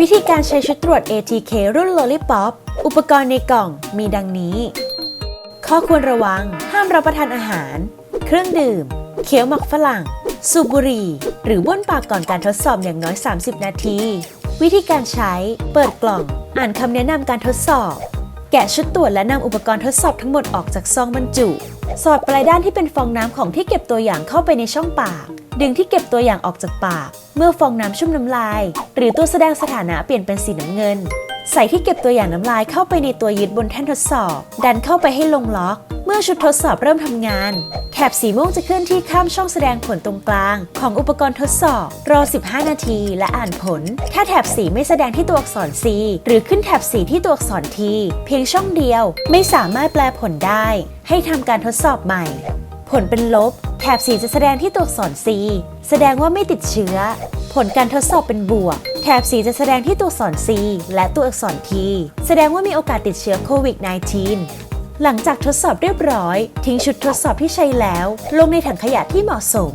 วิธีการใช้ชุดตรวจ ATK รุ่น Lollipop อุปกรณ์ในกล่องมีดังนี้ ข้อควรระวัง ห้ามรับประทานอาหาร เครื่องดื่มเคี้ยวหมักฝรั่ง สูบบุหรี่ หรือบ้วนปากก่อนการทดสอบอย่างน้อย 30 นาที วิธีการใช้ เปิดกล่อง อ่านคำแนะนำการทดสอบ แกะชุดตรวจและนำอุปกรณ์ทดสอบทั้งหมดออกจากซองบรรจุ สอดปลายด้านที่เป็นฟองน้ำของที่เก็บตัวอย่างเข้าไปในช่องปาก ดึงที่เก็บตัวอย่างออกจากปาก เมื่อฟองน้ำชุ่มน้ำลาย หรือตัวแสดงสถานะเปลี่ยนเป็นสีน้ำเงิน ใส่ที่เก็บตัวอย่างน้ำลายเข้าไปในตัวยึดบนแท่นทดสอบ ดันเข้าไปให้ลงล็อก เมื่อชุดทดสอบเริ่มทำงาน แถบสีม่วงจะเคลื่อนที่ข้ามช่องแสดงผลตรงกลาง ของอุปกรณ์ทดสอบ รอ 15 นาทีและอ่านผล ถ้าแถบสีไม่แสดงที่ตัวอักษร C หรือขึ้นแถบสีที่ตัวอักษร T เพียงช่องเดียว ไม่สามารถแปลผลได้ ให้ทำการทดสอบใหม่ ผลเป็นลบ แถบสีจะแสดงที่ตัวอักษร C แสดงว่าไม่ติดเชื้อ ผลการทดสอบเป็นบวก แถบสีจะแสดงที่ตัวอักษร C และตัวอักษร T แสดงว่ามีโอกาสติดเชื้อโควิด -19 หลังจากทดสอบเรียบร้อย ทิ้งชุดทดสอบที่ใช้แล้ว ลงในถังขยะที่เหมาะสม